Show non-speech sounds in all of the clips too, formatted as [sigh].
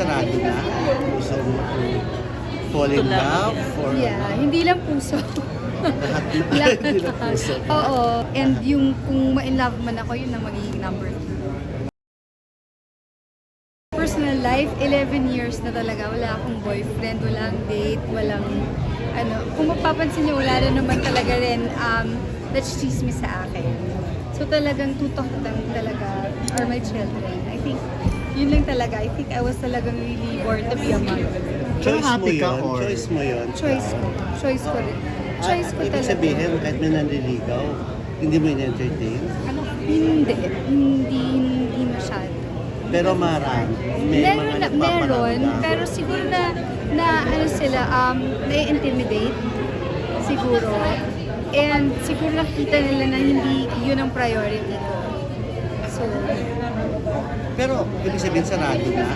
sarado na? Gusto mo to fall in love? For Yeah, hindi lang puso. lahat. [laughs] Hindi na puso. Oo. And yung kung ma-in love man ako, yun ang magiging number two. Personal life, 11 years na talaga. Wala akong boyfriend, walang date, walang ano. Kung mapapansin niyo, wala na naman talaga rin um, that's chismis sa akin. So talagang tutok lang talaga are my children. I think, yun lang talaga. I think I was talagang really born to be a mother. Choice mo happy ka yun. or- Choice mo yun. Choice ko. Choice ko rin. Choice ko Ah, Ibig talaga. sabihin, kahit may nanliligaw, hindi mo in-entertain. Ano? Hindi. Hindi, hindi masyado. Pero marami. May meron, mga na, meron, nagpaparamdam. pero siguro na, na ano sila, um, na-intimidate. Siguro. And siguro nakita nila na hindi yun ang priority ko. So, Pero, ibig sabihin, sarado na?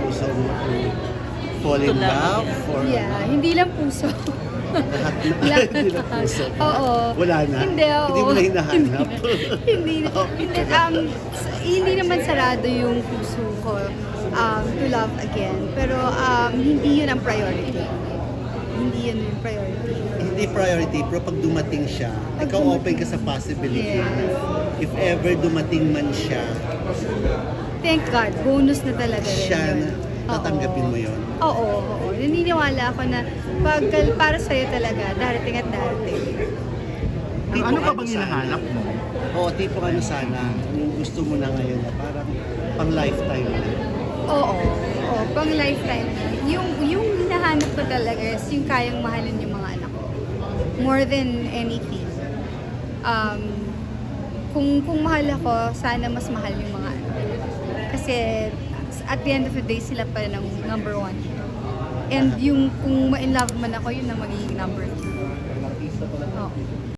Gusto mo to fall in love? For yeah, hindi lang puso. lahat na? [laughs] Hindi na puso. Oo. Wala na? Hindi, oo. Hindi mo na hinahanap? [laughs] hindi, hindi, [laughs] um, s- hindi naman sarado yung puso ko um, to love again. Pero um, hindi yun ang priority. Hindi yun yung priority. hindi priority, pero pag dumating siya, Pag ikaw dumating- open ka sa possibility. Yes. If ever dumating man siya, Thank God, bonus na talaga rin siya yun. na tatanggapin Oo. mo yon. Oo, oo. Naniniwala ako na pag para sa'yo talaga, darating at darating. Ano, ano pa bang hinahanap mo? Oo, tipo ano sana, yung gusto mo na ngayon na parang pang lifetime na. Oo, oo, pang lifetime na. Yung, yung hinahanap ko talaga is yung kayang mahalin yung mga anak ko. More than anything. Um, kung, kung mahal ako, sana mas mahal yung mga anak ko. Kasi at the end of the day, sila pa rin ang number one. And yung kung ma-in love man ako, yun ang magiging number two. Oo.